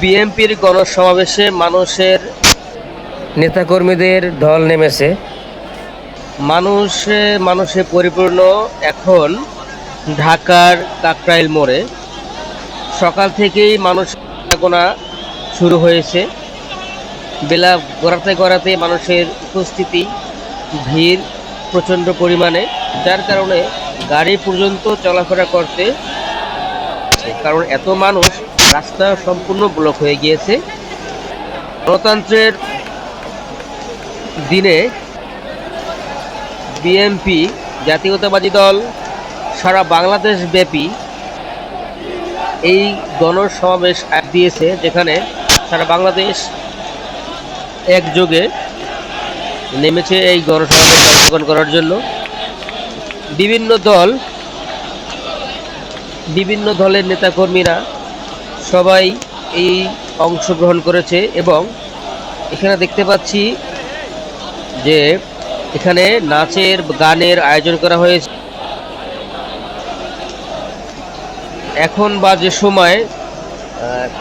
বিএনপির গণসমাবেশে মানুষের নেতাকর্মীদের ঢল নেমেছে। মানুষে মানুষে পরিপূর্ণ এখন ঢাকার কাকরাইল মোড়ে। সকাল থেকেই মানুষ গোনা শুরু হয়েছে। বেলা গড়াতে গড়াতে মানুষের উপস্থিতি, ভিড় প্রচণ্ড পরিমাণে, যার কারণে গাড়ি পর্যন্ত চলাফেরা করতে কারণ এত মানুষ রাস্তা সম্পূর্ণ ব্লক হয়ে গিয়েছে। গণতন্ত্রের দিনে বিএনপি, জাতীয়তাবাদী দল, সারা বাংলাদেশ ব্যাপী এই গণসমাবেশ দিয়েছে, যেখানে সারা বাংলাদেশ একযোগে নেমেছে এই গণসমাবেশ অংশগ্রহণ করার জন্য। বিভিন্ন দল, বিভিন্ন দলের নেতাকর্মীরা সবাই এই অংশগ্রহণ করেছে এবং এখানে দেখতে পাচ্ছি যে এখানে নাচের গানের আয়োজন করা হয়েছে। এখন বাজে সময়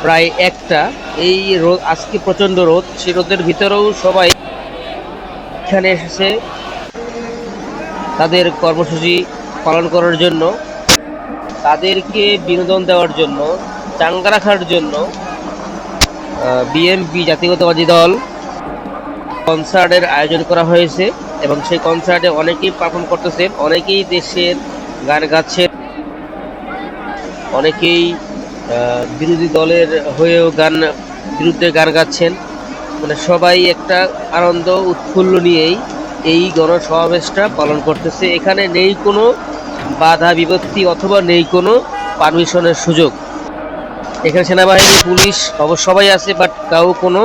প্রায় একটা। এই রোদ আজকে প্রচণ্ড রোদ সেই রোদের ভিতরেও সবাই এখানে এসেছে তাদের কর্মসূচি পালন করার জন্য, তাদেরকে বিনোদন দেওয়ার জন্য। চাঙ্গা রাখার জন্য বিএনপি জাতীয়তাবাদী দল কনসার্টের আয়োজন করা হয়েছে এবং সেই কনসার্টে অনেকেই পারফর্ম করতেছেন, অনেকেই দেশের গান গাচ্ছেন, অনেকেই বিরোধী দলের হয়েও গান, বিরুদ্ধে গান গাচ্ছেন। মানে সবাই একটা আনন্দ, উৎফুল্ল নিয়েই এই গণসমাবেশটা পালন করতেছে। এখানে নেই কোনো বাধা বিপত্তি অথবা নেই কোনো পারমিশনের সুযোগ। এখানে সেনাবাহিনী, পুলিশ, অবশ্য সবাই আছে বাট কাউ কোনো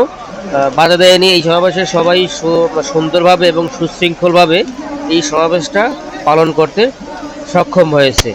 বাধা দেয়নি। এই সমাবেশে সবাই সুন্দরভাবে এবং সুশৃঙ্খলভাবে এই সমাবেশটা পালন করতে সক্ষম হয়েছে।